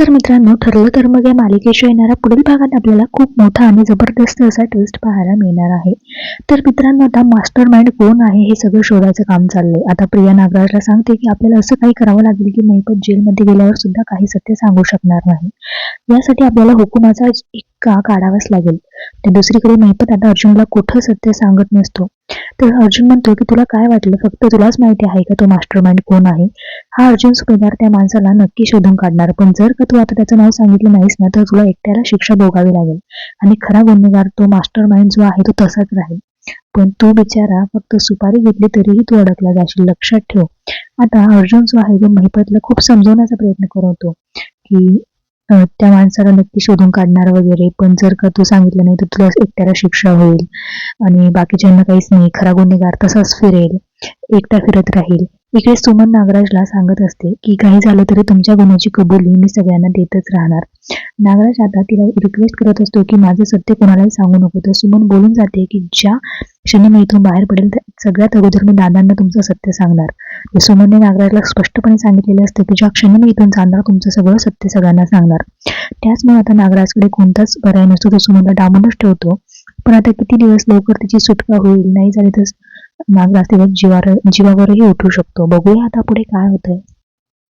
तर मित्रांनो ठरलं तर मग या मालिकेच्या येणाऱ्या पुढील भागात आपल्याला खूप मोठा आणि जबरदस्त असा ट्विस्ट पाहायला मिळणार आहे. तर मित्रांनो आता मास्टर माइंड कोण आहे हे सगळं शोधायचं काम चाललंय. आता प्रिया नागराजला सांगते की आपल्याला असं काही करावं लागेल की महिपत जेलमध्ये गेल्यावर सुद्धा काही सत्य सांगू शकणार नाही. यासाठी आपल्याला हुकुमाचा एक का काढावाच लागेल. तर दुसरीकडे महिपत आता अर्जुनला कुठं सत्य सांगत नसतो. तर अर्जुन म्हणतो की तुला काय वाटलं? फक्त तुलाच माहिती आहे का तो मास्टर माइंड कोण आहे? हा अर्जुन सुभेदार त्या माणसाला नक्की शोधून काढणार. पण जर का तू आता त्याचं नाव सांगितलं नाहीस ना तर तुला एकट्याला शिक्षा भोगावी लागेल. आणि खरा गुन्हेगार तो मास्टर माइंड जो आहे तो तसाच राहील. पण तू बिचारा फक्त सुपारी घेतली तरीही तू अडकला जाशील. लक्षात ठेव. आता अर्जुन जो आहे तो महिपतला खूप समजवण्याचा प्रयत्न करतो की त्या माणसाला नक्की शोधून काढणार वगैरे पण जर का तू सांगितलं नाही तर तुला एकट्याला शिक्षा होईल. आणि बाकीच्यांना काहीच नाही. खरा गुन्हेगार तसाच फिरेल. एकटा फिरत राहील. इकडे सुमन नागराजला सांगत असते की काही झालं तरी तुमच्या गुन्ह्याची कबुली मी सगळ्यांना देतच राहणार. नागराज आता तिला रिक्वेस्ट करत असतो की माझं सत्य कोणालाही सांगू नको. तर सुमन बोलून जाते की ज्या क्षणी मी इथून बाहेर पडेल त्या सगळ्यात अगोदर मी दादांना तुमचं सत्य सांगणार. सुमनने नागराजला स्पष्टपणे सांगितलेलं असतं की ज्या क्षणी मी इथून जाणार तुमचं सगळं सत्य सगळ्यांना सांगणार. त्याचमुळे आता नागराजकडे कोणताच पर्याय नसतो तो सुमनला डांबूनच ठेवतो. पण आता किती दिवस लवकर तिची सुटका होईल? नाही झाली तर नागराज तिच्या जीवावर जीवावरही उठू शकतो. बघूया आता पुढे काय होतंय.